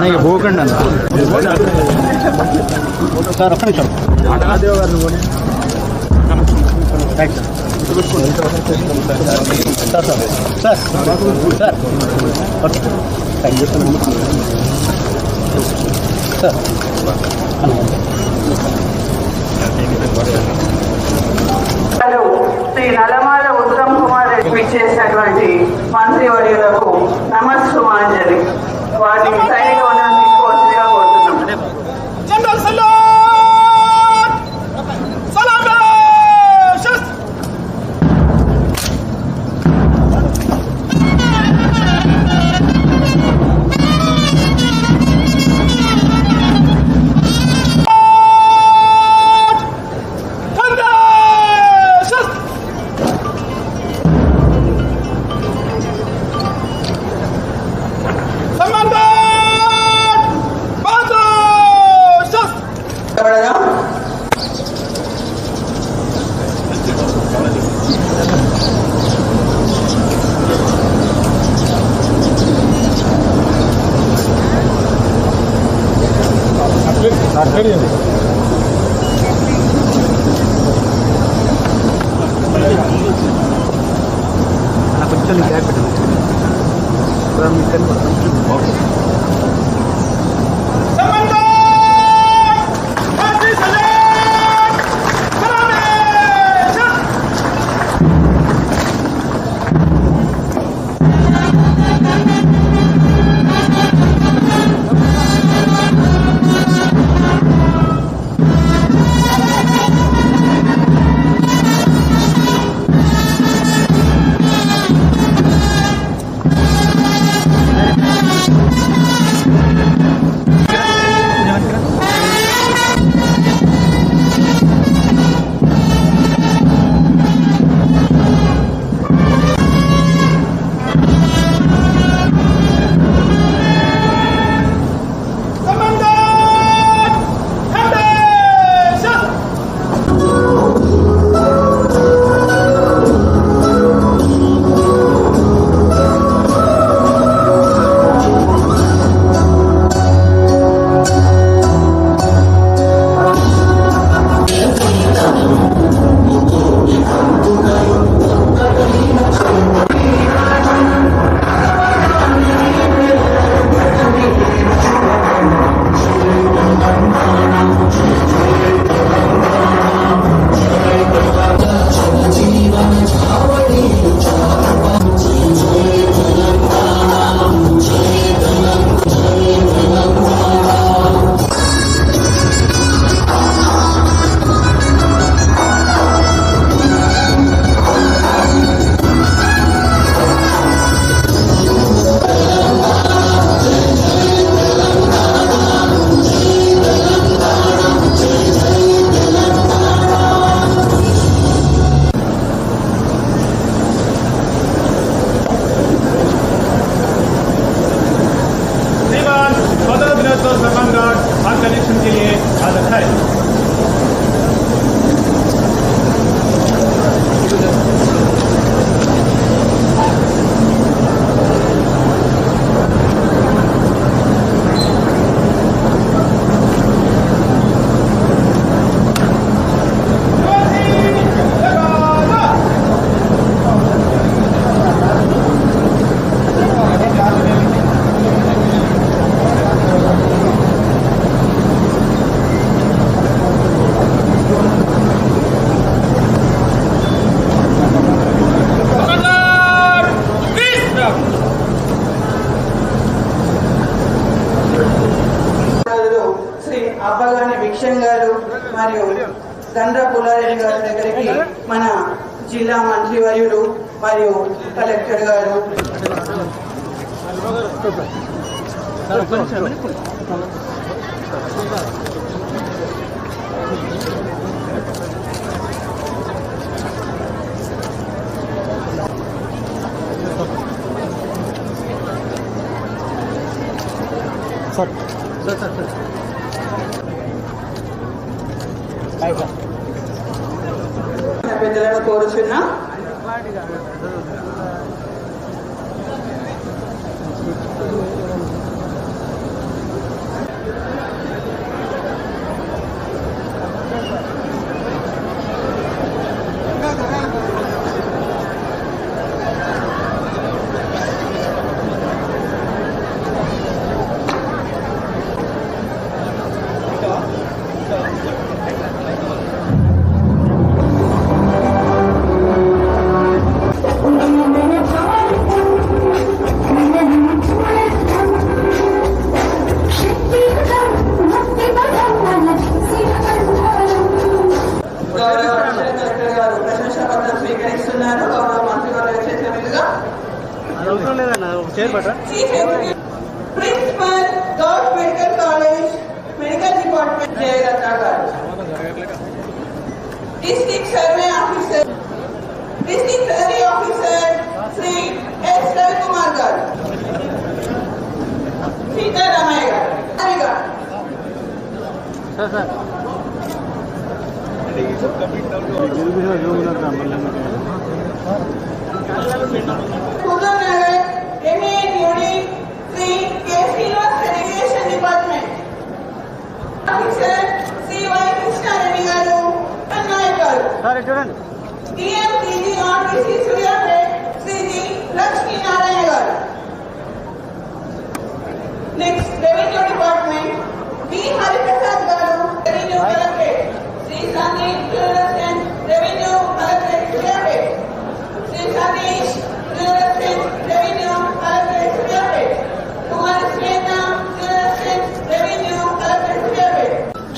అన్నయ్య పోకండి అన్న సార్ ఒక్క సార్ శ్రీ నలమాల ఉత్తమ్ కుమార్ ఇచ్చేసినటువంటి మంత్రివర్యులకు నమస్సు మాంజలి వారిని Nereye? జిల్లా మంత్రివర్యులు మరియు కలెక్టర్ గారు. Sir. Sir sir sir. Hi sir పెద్దలను కోరుచున్నా కోరుతున్నాను గౌరవ మంత్రి గారు చేసిన మీదుగా అది అవసరం లేదన్న ఒక చైర్ పట్ట principal govt medical college medical department Jayalatha గారు district survey officer district survey officer Shri S Ravikumar గారు సీతారామయ్య గారు హరి గారు సార్ సార్ జరుగుతున్న జరుగుతున్నారు Kudar Nagar MA duty Shri K Srinivas irrigation department officer Shri Y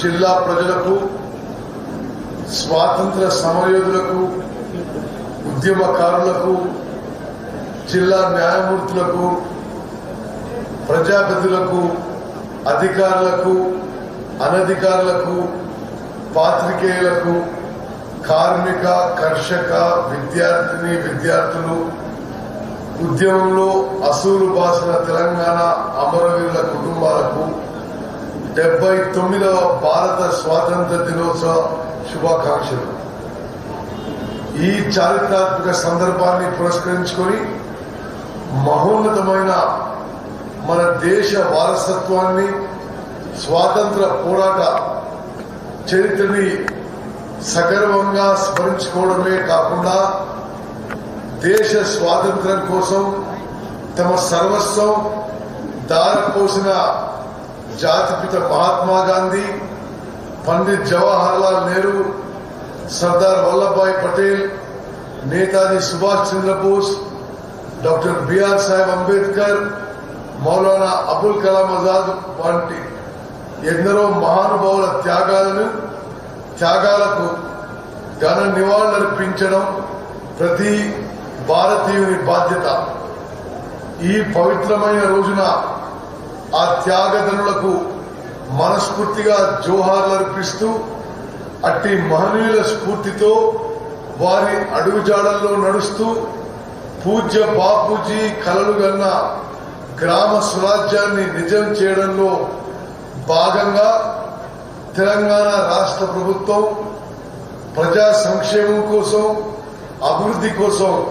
జిల్లా ప్రజలకు స్వాతంత్ర సమరయోధులకు ఉద్యమకారులకు జిల్లా న్యాయమూర్తులకు ప్రజాపతులకు అధికారులకు అనధికారులకు పాత్రికేయులకు కార్మిక కర్షక విద్యార్థిని విద్యార్థులు ఉద్యమంలో అసూలు బాసిన తెలంగాణ అమరవీరుల కుటుంబాలకు డెబ్బై తొమ్మిదవ భారత స్వాతంత్ర దినోత్సవ శుభాకాంక్షలు. ఈ చారిత్రాత్మక సందర్భాన్ని పురస్కరించుకొని మహోన్నతమైన మన దేశ వారసత్వాన్ని స్వాతంత్ర పోరాట చరిత్రని సగర్వంగా స్మరించుకోవడమే కాకుండా దేశ స్వాతంత్ర్యం కోసం తమ సర్వస్వం దారిపోసిన జాతిపిత మహాత్మా గాంధీ పండిత్ జవహర్లాల్ నెహ్రూ సర్దార్ వల్లభాయ్ పటేల్ నేతాజీ సుభాష్ చంద్రబోస్ డాక్టర్ బిఆర్ సాహెబ్ అంబేద్కర్ మౌలానా అబుల్ కలాం ఆజాద్ వంటి ఎందరో మహానుభావుల త్యాగాలను త్యాగాలకు ఘన నివాళులర్పించడం ప్రతి భారతీయుని బాధ్యత. ఈ పవిత్రమైన రోజున ఆ త్యాగధనులకు మనస్ఫూర్తిగా జోహార్లర్పిస్తూ అట్టి మహనీయుల స్ఫూర్తితో వారి అడుగుజాడల్లో నడుస్తూ పూజ్య బాపూజీ కలలుగన్న గ్రామ స్వరాజ్యాన్ని నిజం చేయడంలో భాగంగా తెలంగాణ రాష్ట్ర ప్రభుత్వం ప్రజా సంక్షేమం కోసం అభివృద్ధి కోసం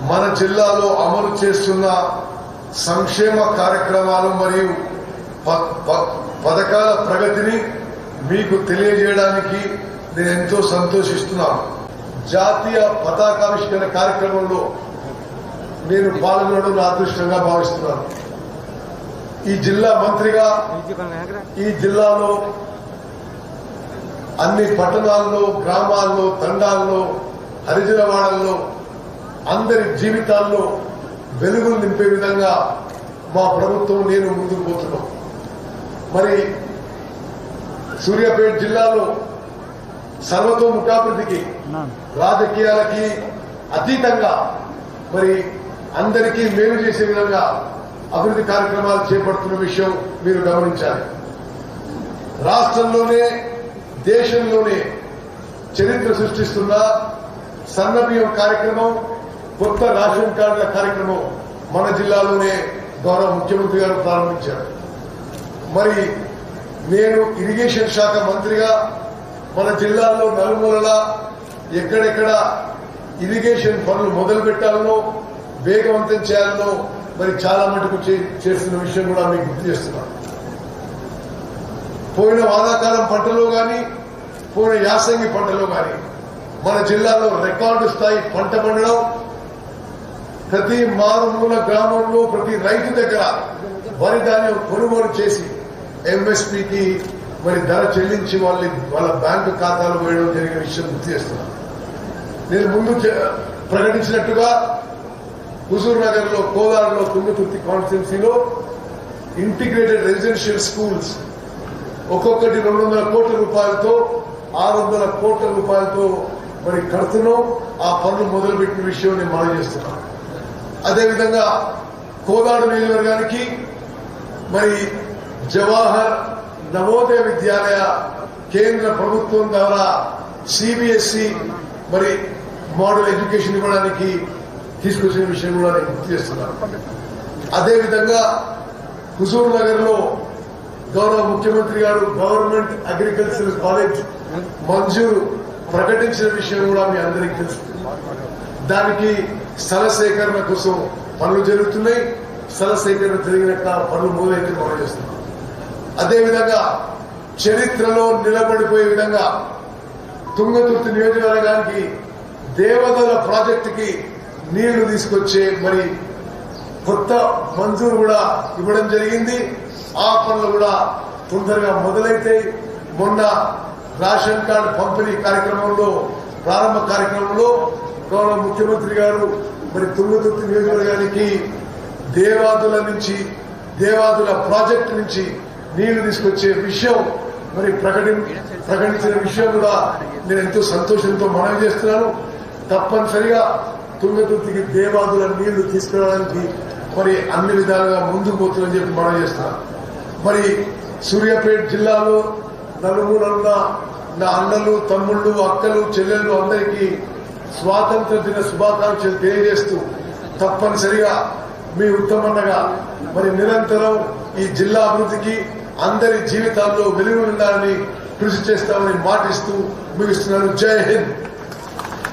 మన జిల్లాలో అమలు చేస్తున్న సంక్షేమ కార్యక్రమాలు మరియు ప- ప- పథకాల ప్రగతిని మీకు తెలియజేయడానికి నేను ఎంతో సంతోషిస్తున్నాను. జాతీయ పతాకావిష్కరణ కార్యక్రమంలో నేను పాల్గొనడం నా అదృష్టంగా భావిస్తున్నాను. ఈ జిల్లా మంత్రిగా ఈ జిల్లాలో అన్ని పట్టణాల్లో గ్రామాల్లో తండాల్లో హరిజనవాడల్లో అందరి జీవితాల్లో వెలుగులు నింపే విధంగా మా ప్రభుత్వం నేను ముందుకు పోతున్నాం. మరి సూర్యాపేట జిల్లాలో సర్వతోముఖాభివృద్ధికి రాజకీయాలకి అతీతంగా మరి అందరికీ మేలు చేసే విధంగా అభివృద్ధి కార్యక్రమాలు చేపడుతున్న విషయం మీరు గమనించాలి. రాష్ట్రంలోనే దేశంలోనే చరిత్ర సృష్టిస్తున్న సన్నబియ్యం కార్యక్రమం కొత్త రేషన్ కార్డుల కార్యక్రమం మన జిల్లాలోనే గౌరవ ముఖ్యమంత్రి గారు ప్రారంభించారు. మరి నేను ఇరిగేషన్ శాఖ మంత్రిగా మన జిల్లాలో నలుమూలల ఎక్కడెక్కడ ఇరిగేషన్ పనులు మొదలు పెట్టాలనో వేగవంతం చేయాలనో మరి చాలా మటుకు చే- చేస్తున్న విషయం కూడా మీకు గుర్తు చేస్తున్నాను. పోయిన వానాకాలం పంటలో కానీ పూర్వ యాసంగి పంటలో కానీ మన జిల్లాలో రికార్డు స్థాయి పంట పండడం ప్రతి మారుమూల గ్రామంలో ప్రతి రైతు దగ్గర వరి ధాన్యం కొనుగోలు చేసి ఎంఎస్పీకి మరి ధర చెల్లించి వాళ్ళ వాళ్ళ బ్యాంకు ఖాతాలు వేయడం జరిగిన విషయం గుర్తు చేస్తున్నాను నేను ముందు ప్రకటించినట్టుగా హుజూర్ నగర్లో కోదాడలో తుంగతుర్తి కాన్స్టిట్యున్సీలో ఇంటిగ్రేటెడ్ రెసిడెన్షియల్ స్కూల్స్ ఒక్కొక్కటి రెండు వందల కోట్ల రూపాయలతో ఆరు వందల కోట్ల రూపాయలతో మరి కడుతున్నాం ఆ పనులు మొదలుపెట్టిన విషయం నేను మనం చేస్తున్నాను అదేవిధంగా కోదాడు నియోజకవర్గానికి మరి జవాహర్ నవోదయ విద్యాలయ కేంద్ర ప్రభుత్వం ద్వారా సిబిఎస్ఈ మరి మోడల్ ఎడ్యుకేషన్ ఇవ్వడానికి తీసుకొచ్చిన విషయం కూడా నేను గుర్తు చేస్తున్నాను అదేవిధంగా హుజూర్ నగర్లో గౌరవ ముఖ్యమంత్రి గారు గవర్నమెంట్ అగ్రికల్చర్ కాలేజ్ మంజూరు ప్రకటించిన విషయం కూడా మీ అందరికీ తెలుసు. దానికి స్థల సేకరణ కోసం పనులు జరుగుతున్నాయి. స్థల సేకరణ జరిగినట్ల పనులు మూలైతే మనం చేస్తున్నాం. అదేవిధంగా చరిత్రలో నిలబడిపోయే విధంగా తుంగతుర్తి నియోజకవర్గానికి దేవదల ప్రాజెక్టుకి నీళ్ళు తీసుకొచ్చే మరి కొత్త మంజూరు కూడా ఇవ్వడం జరిగింది. ఆ పనులు కూడా తొందరగా మొదలైతే మొన్న రేషన్ కార్డు పంపిణీ కార్యక్రమంలో ప్రారంభ కార్యక్రమంలో గౌరవ ముఖ్యమంత్రి గారు మరి తుంగతుర్తి నియోజకవర్గానికి దేవాదుల నుంచి దేవాదుల ప్రాజెక్టు నుంచి నీళ్ళు తీసుకొచ్చే విషయం మరి ప్రకటి ప్రకటించిన విషయం కూడా నేను ఎంతో సంతోషంతో మనవి చేస్తున్నాను. తప్పనిసరిగా తుంగతుర్తికి దేవాదుల నీళ్ళు తీసుకురావడానికి మరి అన్ని విధాలుగా ముందుకు పోతుందని చెప్పి మనం చేస్తున్నాం మరి సూర్యాపేట జిల్లాలో నలుమూలన్న నా అన్నలు తమ్ముళ్ళు అక్కలు చెల్లెళ్ళు అందరికీ స్వాతంత్ర దిన శుభాకాంక్షలు తెలియజేస్తూ తప్పనిసరిగా మీ ఉత్తమన్నగా మరి నిరంతరం ఈ జిల్లా అభివృద్ధికి అందరి జీవితాల్లో వెలుగు ఉండాలని కృషి చేస్తామని మాటిస్తూ ముగిస్తున్నాను. జై హింద్.